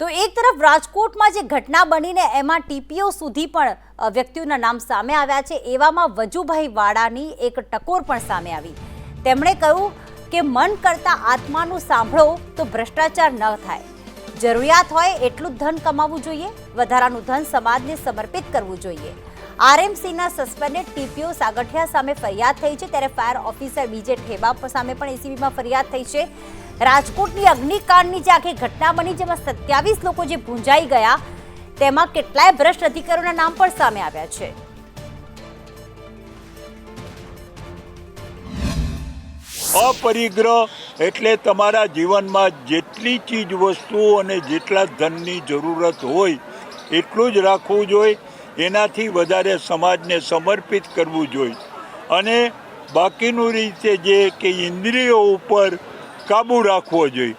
તો એક તરફ રાજકોટમાં જે ઘટના બનીને એમાં ટીપીઓ સુધી પણ વ્યક્તિઓના નામ સામે આવ્યા છે. એવામાં વજુભાઈ વાડાની એક ટકોર પણ સામે આવી. તેમણે કહ્યું કે મન કરતા આત્માનું સાંભળો તો ભ્રષ્ટાચાર ન થાય. જરૂરિયાત હોય એટલું ધન કમાવવું જોઈએ, વધારાનું ધન સમાજને સમર્પિત કરવું જોઈએ. આરએમસીના સસ્પેન્ડેડ ટીપીઓ સાગઠિયા સામે ફરિયાદ થઈ છે. ત્યારે ફાયર ઓફિસર બીજે ઠેબા સામે પણ એસીબીમાં ફરિયાદ થઈ છે. રાજકોટની અગ્નિકાંડની જે આખી ઘટના બની, જેમાં સત્યાવીસ લોકો જે ભૂંજાઈ ગયા, તેમાં કેટલાય ભ્રષ્ટ અધિકારીઓના નામ પણ સામે આવ્યા છે. અપરિગ્રહ એટલે તમારા જીવનમાં જેટલી ચીજ વસ્તુઓ અને જેટલા ધનની જરૂરત હોય, એટલું જ રાખવું જોઈએ. એનાથી વધારે સમાજને સમર્પિત કરવું જોઈએ. અને બાકીનું રીતે જે કે ઇન્દ્રિયો ઉપર કાબૂ રાખવો જોઈએ.